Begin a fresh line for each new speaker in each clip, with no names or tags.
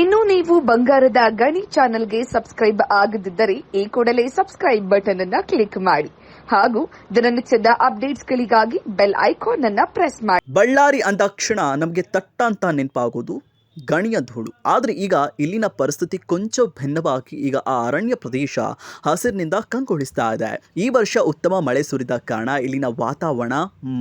ಇನ್ನು ನೀವು ಬಂಗಾರದ ಗಣಿ ಚಾನೆಲ್ಗೆ ಸಬ್ಸ್ಕ್ರೈಬ್ ಆಗದಿದ್ದರೆ ಈ ಕೂಡಲೇ ಸಬ್ಸ್ಕ್ರೈಬ್ ಬಟನ್ ಅನ್ನ ಕ್ಲಿಕ್ ಮಾಡಿ. ಹಾಗೂ ದಿನನಿತ್ಯದ ಅಪ್ಡೇಟ್ಸ್ಗಳಿಗಾಗಿ ಬೆಲ್ ಐಕಾನ್ ಅನ್ನ ಪ್ರೆಸ್ ಮಾಡಿ.
ಬಳ್ಳಾರಿ ಅಂದಾಕ್ಷಣ ನಮಗೆ ತಟ್ಟ ಅಂತ ನೆನಪಾಗೋದು ಗಣಿಯ ಧೂಳು. ಆದರೆ ಈಗ ಇಲ್ಲಿನ ಪರಿಸ್ಥಿತಿ ಕೊಂಚ ಭಿನ್ನವಾಗಿ ಈಗ ಆ ಅರಣ್ಯ ಪ್ರದೇಶ ಹಸಿರಿನಿಂದ ಕಂಗೊಳಿಸ್ತಾ ಇದೆ. ಈ ವರ್ಷ ಉತ್ತಮ ಮಳೆ ಸುರಿದ ಕಾರಣ ಇಲ್ಲಿನ ವಾತಾವರಣ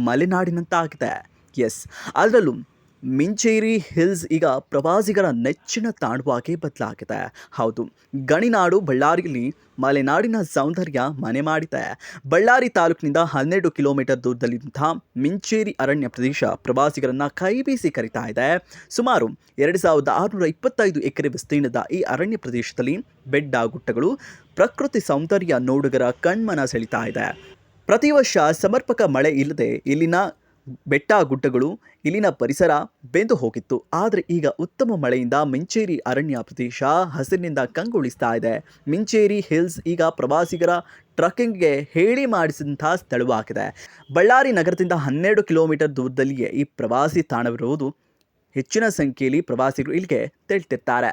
ಮಲೆನಾಡಿನಂತಾಗಿದೆ. ಎಸ್, ಅದರಲ್ಲೂ ಮಿಂಚೇರಿ ಹಿಲ್ಸ್ ಈಗ ಪ್ರವಾಸಿಗರ ನೆಚ್ಚಿನ ತಾಣವಾಗಿ ಬದಲಾಗಿದೆ. ಹೌದು, ಗಣಿನಾಡು ಬಳ್ಳಾರಿಯಲ್ಲಿ ಮಲೆನಾಡಿನ ಸೌಂದರ್ಯ ಮನೆ ಮಾಡಿದೆ. ಬಳ್ಳಾರಿ ತಾಲೂಕಿನಿಂದ ಹನ್ನೆರಡು ಕಿಲೋಮೀಟರ್ ದೂರದಲ್ಲಿದ್ದಂತಹ ಮಿಂಚೇರಿ ಅರಣ್ಯ ಪ್ರದೇಶ ಪ್ರವಾಸಿಗರನ್ನ ಕೈ ಬೀಸಿ ಕರಿತಾ ಇದೆ. ಸುಮಾರು ಎರಡು ಸಾವಿರದ ಆರುನೂರ ಇಪ್ಪತ್ತೈದು ಎಕರೆ ವಿಸ್ತೀರ್ಣದ ಈ ಅರಣ್ಯ ಪ್ರದೇಶದಲ್ಲಿ ಬೆಡ್ಡ ಗುಟ್ಟಗಳು ಪ್ರಕೃತಿ ಸೌಂದರ್ಯ ನೋಡುಗರ ಕಣ್ಮನ ಸೆಳಿತಾ ಇದೆ. ಪ್ರತಿ ವರ್ಷ ಸಮರ್ಪಕ ಮಳೆ ಇಲ್ಲದೆ ಇಲ್ಲಿನ ಬೆಟ್ಟ ಗುಡ್ಡಗಳು ಇಲ್ಲಿನ ಪರಿಸರ ಬೆಂದು ಹೋಗಿತ್ತು. ಆದರೆ ಈಗ ಉತ್ತಮ ಮಳೆಯಿಂದ ಮಿಂಚೇರಿ ಅರಣ್ಯ ಪ್ರದೇಶ ಹಸಿರಿನಿಂದ ಕಂಗೊಳಿಸ್ತಾ ಇದೆ. ಮಿಂಚೇರಿ ಹಿಲ್ಸ್ ಈಗ ಪ್ರವಾಸಿಗರ ಟ್ರಕ್ಕಿಂಗ್ಗೆ ಹೇಳಿ ಮಾಡಿಸಿದಂಥ ಸ್ಥಳವಾಗಿದೆ. ಬಳ್ಳಾರಿ ನಗರದಿಂದ ಹನ್ನೆರಡು ಕಿಲೋಮೀಟರ್ ದೂರದಲ್ಲಿಯೇ ಈ ಪ್ರವಾಸಿ ತಾಣವಿರುವುದು ಹೆಚ್ಚಿನ ಸಂಖ್ಯೆಯಲ್ಲಿ ಪ್ರವಾಸಿಗರು ಇಲ್ಲಿಗೆ ತೆರಳುತ್ತಿರ್ತಾರೆ